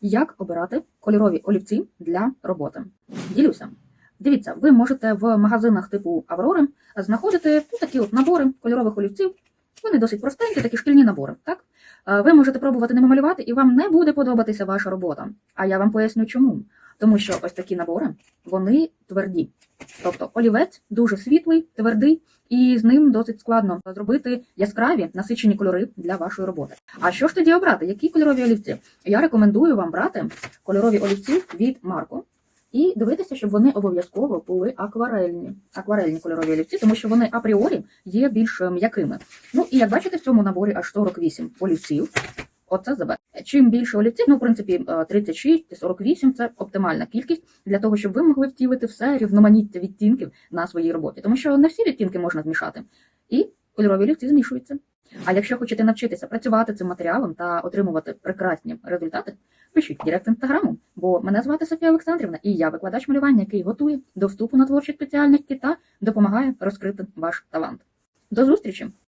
Як обирати кольорові олівці для роботи? Ділюся. Дивіться, ви можете в магазинах типу Аврори знаходити ну, такі от набори кольорових олівців. Вони досить простенькі, такі шкільні набори. Так? Е, Ви можете пробувати ними малювати, і вам не буде подобатися ваша робота. А я вам поясню чому. Тому що ось такі набори вони тверді. Тобто олівець дуже світлий, твердий, і з ним досить складно зробити яскраві насичені кольори для вашої роботи. А що ж тоді обрати? Які кольорові олівці? Я рекомендую вам брати кольорові олівці від Марко і дивитися, щоб вони обов'язково були акварельні, акварельні кольорові олівці, тому що вони апріорі є більш м'якими. Ну і як бачите, в цьому наборі аж 48 олівців. Оце ЗБ. Чим більше олівців, ну в принципі е, 36 48 це оптимальна кількість для того, щоб ви могли втілити все рівноманіття відтінків на своїй роботі, тому що не всі відтінки можна змішати, і кольорові олівці змішуються. А якщо хочете навчитися працювати цим матеріалом та отримувати прекрасні результати, пишіть директ інстаграму, бо мене звати Софія Олександрівна, і я викладач малювання, який готує до вступу на творчі спеціальності та допомагає розкрити ваш талант. До зустрічі!